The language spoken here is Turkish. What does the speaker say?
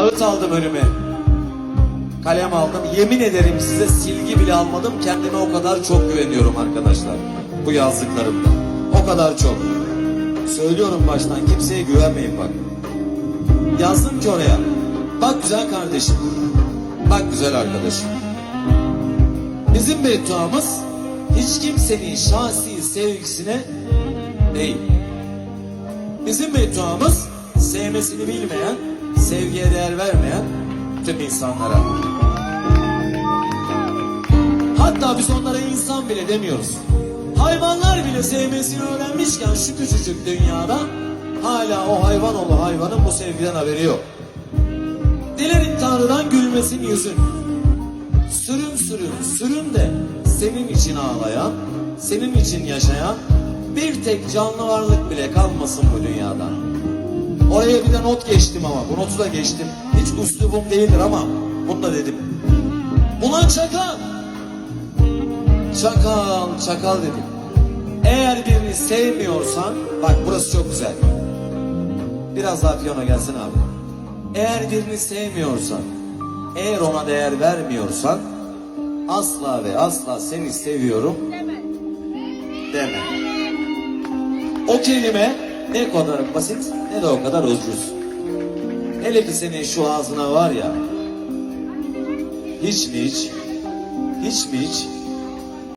Kağıt aldım önüme. Kalem aldım. Yemin ederim size silgi bile almadım. Kendime o kadar çok güveniyorum arkadaşlar. Bu yazdıklarımda. O kadar çok. Söylüyorum baştan kimseye güvenmeyin bak. Yazdım ki oraya. Bak güzel kardeşim. Bak güzel arkadaşım. Bizim bedduamız hiç kimsenin şahsi sevgisine değil. Bizim bedduamız sevmesini bilmeyen, sevgiye değer vermeyen tüm insanlara. Hatta biz onlara insan bile demiyoruz. Hayvanlar bile sevmesini öğrenmişken şu küçücük dünyada hala o hayvan oğlu hayvanın bu sevgiden haberi yok. Dilerim Tanrı'dan gülmesin yüzün. Sürüm sürüm sürüm de senin için ağlayan, senin için yaşayan bir tek canlı varlık bile kalmasın bu dünyada. Oraya bir de not geçtim ama bu notu da geçtim. Hiç üslubum değildir ama bunu da dedim. Ulan çakal! Çakal, çakal dedim. Eğer birini sevmiyorsan, bak burası çok güzel. Biraz daha piyano gelsin abi. Eğer birini sevmiyorsan, eğer ona değer vermiyorsan, asla ve asla seni seviyorum deme. O kelime ne kadar basit ne de o kadar ucuz. Hele ki senin şu ağzına var ya, hiç mi hiç, hiç mi hiç